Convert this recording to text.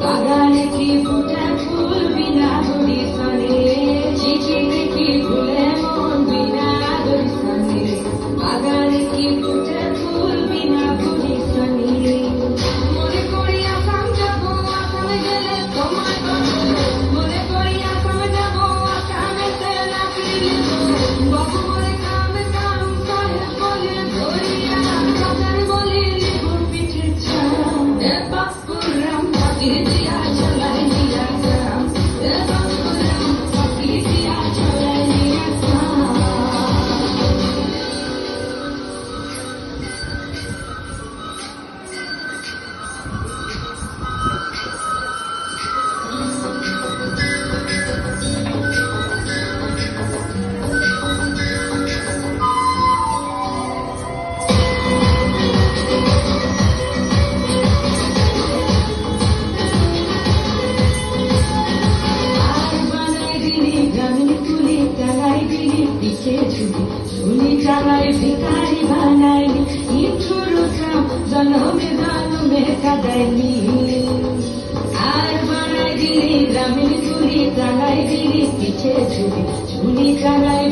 বাগানে ত্রিভুজ ভিখারি বানাইলি ইচ্ছুর শ্রাম জন্মে জন্মে কাদাইলি আর বানাই দিলি, গ্রামীণ চুরি কানাই দিলি পিছে ঝুলি ঝুলি কানাই